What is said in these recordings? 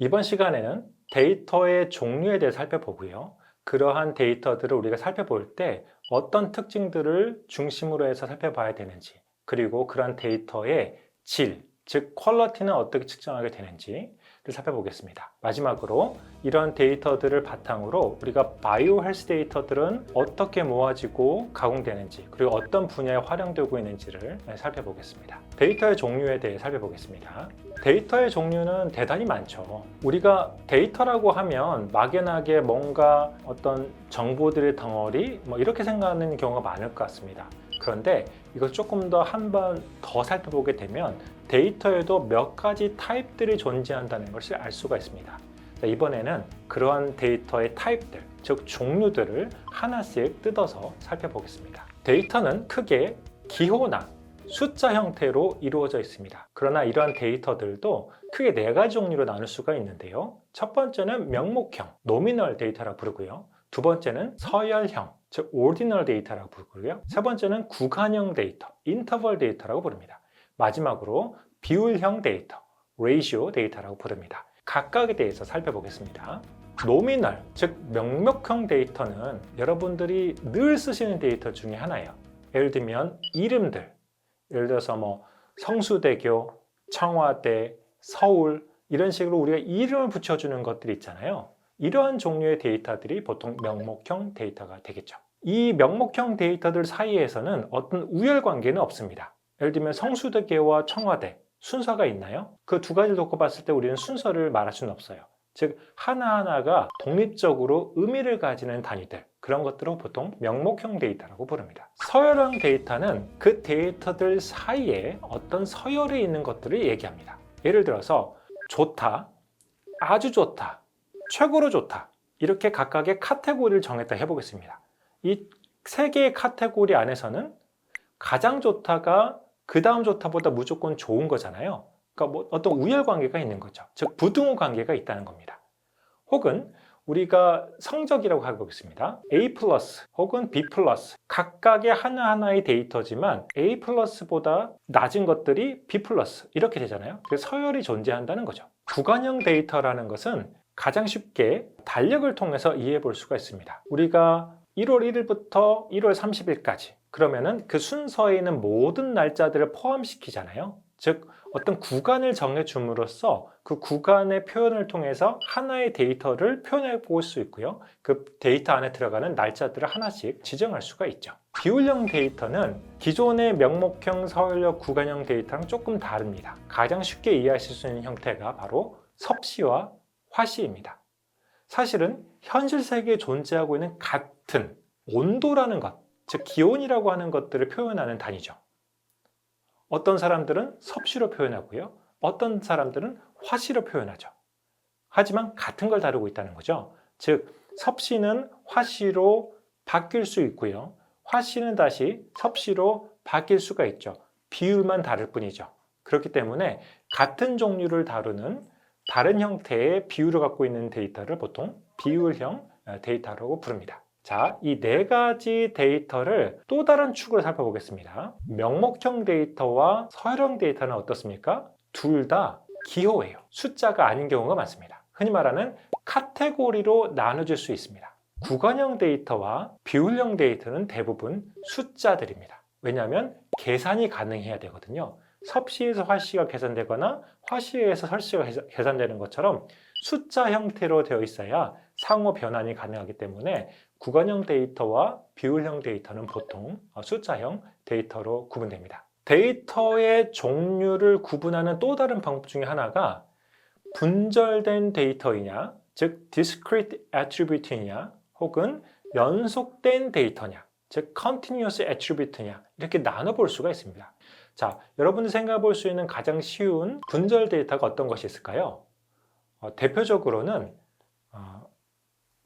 이번 시간에는 데이터의 종류에 대해 살펴보고요. 그러한 데이터들을 우리가 살펴볼 때 어떤 특징들을 중심으로 해서 살펴봐야 되는지, 그리고 그러한 데이터의 질, 즉 퀄러티는 어떻게 측정하게 되는지를 살펴보겠습니다. 마지막으로 이런 데이터들을 바탕으로 우리가 바이오 헬스 데이터들은 어떻게 모아지고 가공되는지 그리고 어떤 분야에 활용되고 있는지를 살펴보겠습니다. 데이터의 종류에 대해 살펴보겠습니다. 데이터의 종류는 대단히 많죠. 우리가 데이터라고 하면 막연하게 뭔가 어떤 정보들의 덩어리 뭐 이렇게 생각하는 경우가 많을 것 같습니다. 그런데 이걸 조금 더 한 번 더 살펴보게 되면 데이터에도 몇 가지 타입들이 존재한다는 것을 알 수가 있습니다. 자, 이번에는 그러한 데이터의 타입들, 즉 종류들을 하나씩 뜯어서 살펴보겠습니다. 데이터는 크게 기호나 숫자 형태로 이루어져 있습니다. 그러나 이러한 데이터들도 크게 네 가지 종류로 나눌 수가 있는데요. 첫 번째는 명목형, 노미널 데이터라고 부르고요. 두 번째는 서열형, 즉 오디널 데이터라고 부르고요. 세 번째는 구간형 데이터, 인터벌 데이터라고 부릅니다. 마지막으로 비율형 데이터, 레이시오 데이터라고 부릅니다. 각각에 대해서 살펴보겠습니다. 노미널, 즉 명목형 데이터는 여러분들이 늘 쓰시는 데이터 중에 하나예요. 예를 들면 이름들, 예를 들어서 뭐 성수대교, 청와대, 서울 이런 식으로 우리가 이름을 붙여주는 것들이 있잖아요. 이러한 종류의 데이터들이 보통 명목형 데이터가 되겠죠. 이 명목형 데이터들 사이에서는 어떤 우열 관계는 없습니다. 예를 들면 성수대교와 청와대 순서가 있나요? 그 두 가지를 놓고 봤을 때 우리는 순서를 말할 수는 없어요. 즉 하나하나가 독립적으로 의미를 가지는 단위들 그런 것들을 보통 명목형 데이터라고 부릅니다. 서열형 데이터는 그 데이터들 사이에 어떤 서열이 있는 것들을 얘기합니다. 예를 들어서 좋다, 아주 좋다, 최고로 좋다 이렇게 각각의 카테고리를 정했다 해보겠습니다. 이 세 개의 카테고리 안에서는 가장 좋다가 그 다음 좋다보다 무조건 좋은 거잖아요. 그러니까 뭐 어떤 우열 관계가 있는 거죠. 즉 부등호 관계가 있다는 겁니다. 혹은 우리가 성적이라고 해보겠습니다. A 플러스 혹은 B 플러스 각각의 하나하나의 데이터지만 A 플러스보다 낮은 것들이 B 플러스 이렇게 되잖아요. 그래서 서열이 존재한다는 거죠. 구간형 데이터라는 것은 가장 쉽게 달력을 통해서 이해해 볼 수가 있습니다. 우리가 1월 1일부터 1월 30일까지 그러면은 그 순서에 있는 모든 날짜들을 포함시키잖아요. 즉 어떤 구간을 정해 줌으로써 그 구간의 표현을 통해서 하나의 데이터를 표현해 볼 수 있고요. 그 데이터 안에 들어가는 날짜들을 하나씩 지정할 수가 있죠. 비율형 데이터는 기존의 명목형, 서열형, 구간형 데이터랑 조금 다릅니다. 가장 쉽게 이해하실 수 있는 형태가 바로 섭씨와 화씨입니다. 사실은 현실 세계에 존재하고 있는 같은 온도라는 것, 즉 기온이라고 하는 것들을 표현하는 단위죠. 어떤 사람들은 섭씨로 표현하고요. 어떤 사람들은 화씨로 표현하죠. 하지만 같은 걸 다루고 있다는 거죠. 즉 섭씨는 화씨로 바뀔 수 있고요. 화씨는 다시 섭씨로 바뀔 수가 있죠. 비율만 다를 뿐이죠. 그렇기 때문에 같은 종류를 다루는 다른 형태의 비율을 갖고 있는 데이터를 보통 비율형 데이터라고 부릅니다. 자, 이 네 가지 데이터를 또 다른 축으로 살펴보겠습니다. 명목형 데이터와 서열형 데이터는 어떻습니까? 둘 다 기호예요. 숫자가 아닌 경우가 많습니다. 흔히 말하는 카테고리로 나눠질 수 있습니다. 구간형 데이터와 비율형 데이터는 대부분 숫자들입니다. 왜냐하면 계산이 가능해야 되거든요. 섭씨에서 화씨가 계산되거나 화씨에서 설씨가 계산되는 것처럼 숫자 형태로 되어 있어야 상호 변환이 가능하기 때문에 구간형 데이터와 비율형 데이터는 보통 숫자형 데이터로 구분됩니다. 데이터의 종류를 구분하는 또 다른 방법 중에 하나가 분절된 데이터이냐, 즉 discrete attribute이냐, 혹은 연속된 데이터냐, 즉 continuous attribute냐 이렇게 나눠볼 수가 있습니다. 자, 여러분들 생각해 볼 수 있는 가장 쉬운 분절 데이터가 어떤 것이 있을까요? 어, 대표적으로는 어,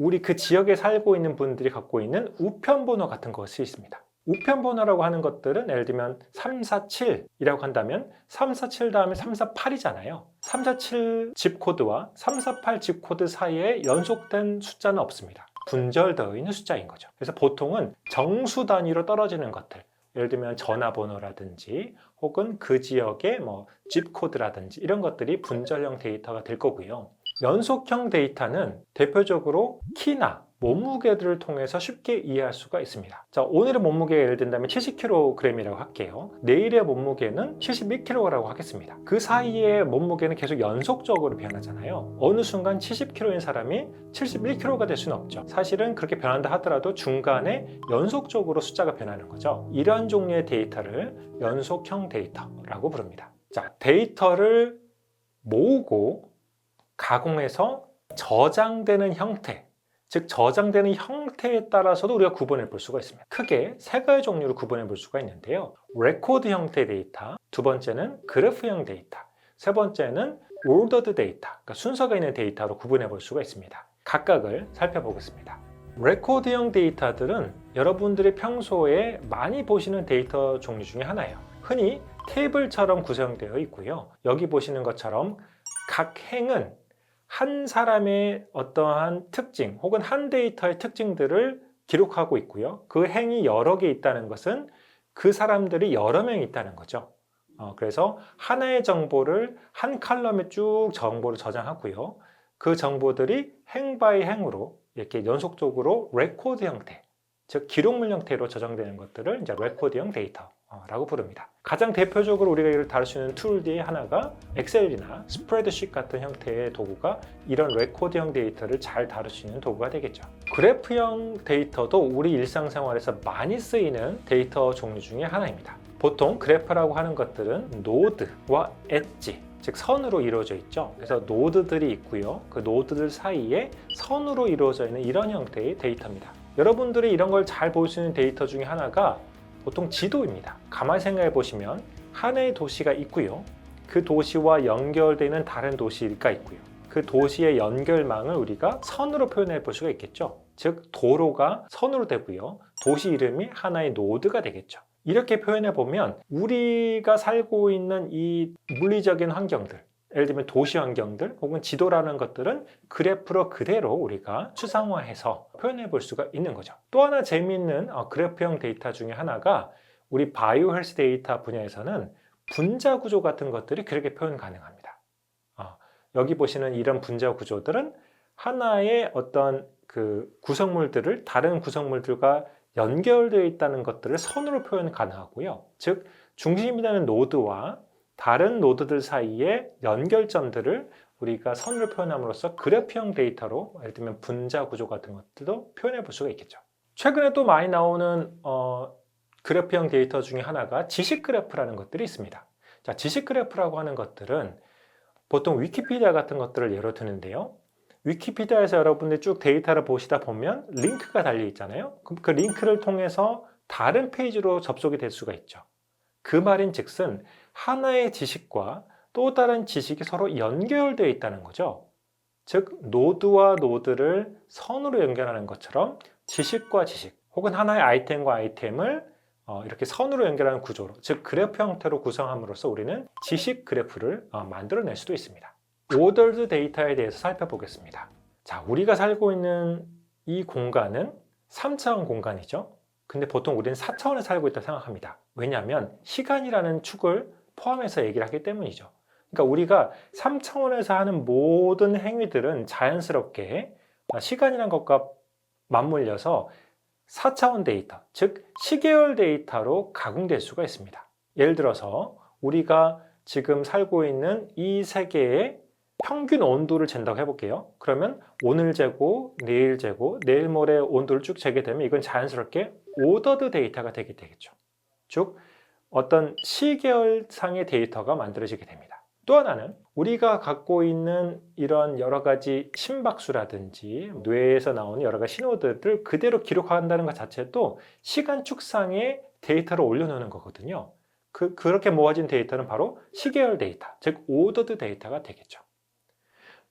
우리 그 지역에 살고 있는 분들이 갖고 있는 우편번호 같은 것이 있습니다. 우편번호라고 하는 것들은 예를 들면 347이라고 한다면 347 다음에 348이잖아요. 347 집코드와 348 집코드 사이에 연속된 숫자는 없습니다. 분절되어 있는 숫자인 거죠. 그래서 보통은 정수 단위로 떨어지는 것들, 예를 들면 전화번호라든지 혹은 그 지역의 뭐 집코드라든지 이런 것들이 분절형 데이터가 될 거고요. 연속형 데이터는 대표적으로 키나 몸무게들을 통해서 쉽게 이해할 수가 있습니다. 자, 오늘의 몸무게가 예를 든다면 70kg이라고 할게요. 내일의 몸무게는 71kg라고 하겠습니다. 그 사이에 몸무게는 계속 연속적으로 변하잖아요. 어느 순간 70kg인 사람이 71kg가 될 수는 없죠. 사실은 그렇게 변한다 하더라도 중간에 연속적으로 숫자가 변하는 거죠. 이러한 종류의 데이터를 연속형 데이터라고 부릅니다. 자, 데이터를 모으고 가공해서 저장되는 형태, 즉 저장되는 형태에 따라서도 우리가 구분해 볼 수가 있습니다. 크게 세 가지 종류로 구분해 볼 수가 있는데요. 레코드 형태 데이터, 두 번째는 그래프형 데이터, 세 번째는 ordered 데이터, 그러니까 순서가 있는 데이터로 구분해 볼 수가 있습니다. 각각을 살펴보겠습니다. 레코드형 데이터들은 여러분들이 평소에 많이 보시는 데이터 종류 중에 하나예요. 흔히 테이블처럼 구성되어 있고요. 여기 보시는 것처럼 각 행은 한 사람의 어떠한 특징 혹은 한 데이터의 특징들을 기록하고 있고요. 그 행이 여러 개 있다는 것은 그 사람들이 여러 명 있다는 거죠. 어, 그래서 하나의 정보를 한 칼럼에 쭉 정보를 저장하고요. 그 정보들이 행 바이 행으로 이렇게 연속적으로 레코드 형태, 즉 기록물 형태로 저장되는 것들을 이제 레코드형 데이터 라고 부릅니다. 가장 대표적으로 우리가 이를 다룰 수 있는 툴 중에 하나가 엑셀이나 스프레드शी트 같은 형태의 도구가 이런 레코드형 데이터를 잘 다룰 수 있는 도구가 되겠죠. 그래프형 데이터도 우리 일상생활에서 많이 쓰이는 데이터 종류 중에 하나입니다. 보통 그래프라고 하는 것들은 노드와 엣지, 즉 선으로 이루어져 있죠. 그래서 노드들이 있고요. 그 노드들 사이에 선으로 이루어져 있는 이런 형태의 데이터입니다. 여러분들이 이런 걸 잘 볼 수 있는 데이터 중에 하나가 보통 지도입니다. 가만히 생각해 보시면 하나의 도시가 있고요. 그 도시와 연결되는 다른 도시가 있고요. 그 도시의 연결망을 우리가 선으로 표현해 볼 수가 있겠죠. 즉 도로가 선으로 되고요. 도시 이름이 하나의 노드가 되겠죠. 이렇게 표현해 보면 우리가 살고 있는 이 물리적인 환경들, 예를 들면 도시 환경들 혹은 지도라는 것들은 그래프로 그대로 우리가 추상화해서 표현해 볼 수가 있는 거죠. 또 하나 재미있는 어, 그래프형 데이터 중에 하나가 우리 바이오 헬스 데이터 분야에서는 분자 구조 같은 것들이 그렇게 표현 가능합니다. 어, 여기 보시는 이런 분자 구조들은 하나의 어떤 그 구성물들을 다른 구성물들과 연결되어 있다는 것들을 선으로 표현 가능하고요. 즉 중심이 되는 노드와 다른 노드들 사이의 연결점들을 우리가 선으로 표현함으로써 그래프형 데이터로 예를 들면 분자 구조 같은 것들도 표현해 볼 수가 있겠죠. 최근에 또 많이 나오는 어, 그래프형 데이터 중에 하나가 지식 그래프라는 것들이 있습니다. 자, 지식 그래프라고 하는 것들은 보통 위키피디아 같은 것들을 예로 드는데요. 위키피디아에서 여러분들이 쭉 데이터를 보시다 보면 링크가 달려 있잖아요. 그럼 그 링크를 통해서 다른 페이지로 접속이 될 수가 있죠. 그 말인 즉슨 하나의 지식과 또 다른 지식이 서로 연결되어 있다는 거죠. 즉, 노드와 노드를 선으로 연결하는 것처럼 지식과 지식, 혹은 하나의 아이템과 아이템을 어, 이렇게 선으로 연결하는 구조로, 즉, 그래프 형태로 구성함으로써 우리는 지식 그래프를 어, 만들어낼 수도 있습니다. 오더드 데이터에 대해서 살펴보겠습니다. 자, 우리가 살고 있는 이 공간은 3차원 공간이죠. 근데 보통 우리는 4차원에 살고 있다고 생각합니다. 왜냐하면 시간이라는 축을 포함해서 얘기를 하기 때문이죠. 그러니까 우리가 3차원에서 하는 모든 행위들은 자연스럽게 시간이라는 것과 맞물려서 4차원 데이터, 즉 시계열 데이터로 가공될 수가 있습니다. 예를 들어서 우리가 지금 살고 있는 이 세계의 평균 온도를 잰다고 해볼게요. 그러면 오늘 재고, 내일 재고, 내일 모레 온도를 쭉 재게 되면 이건 자연스럽게 오더드 데이터가 되게 되겠죠. 즉 어떤 시계열상의 데이터가 만들어지게 됩니다. 또 하나는 우리가 갖고 있는 이런 여러 가지 심박수라든지 뇌에서 나오는 여러 가지 신호들을 그대로 기록한다는 것 자체도 시간 축상의 데이터를 올려놓는 거거든요. 그, 그렇게 모아진 데이터는 바로 시계열 데이터, 즉 오더드 데이터가 되겠죠.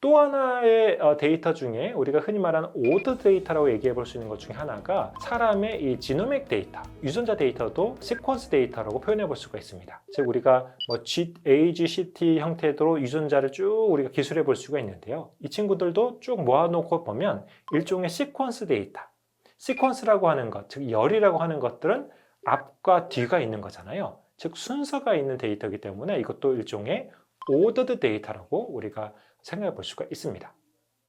또 하나의 어, 데이터 중에 우리가 흔히 말하는 오더 데이터라고 얘기해 볼 수 있는 것 중에 하나가 사람의 이 지노믹 데이터, 유전자 데이터도 시퀀스 데이터라고 표현해 볼 수가 있습니다. 즉 우리가 뭐 AGCT 형태로 유전자를 쭉 우리가 기술해 볼 수가 있는데요. 이 친구들도 쭉 모아놓고 보면 일종의 시퀀스 데이터, 시퀀스라고 하는 것, 즉 열이라고 하는 것들은 앞과 뒤가 있는 거잖아요. 즉 순서가 있는 데이터이기 때문에 이것도 일종의 오더드 데이터라고 우리가 생각해 볼 수가 있습니다.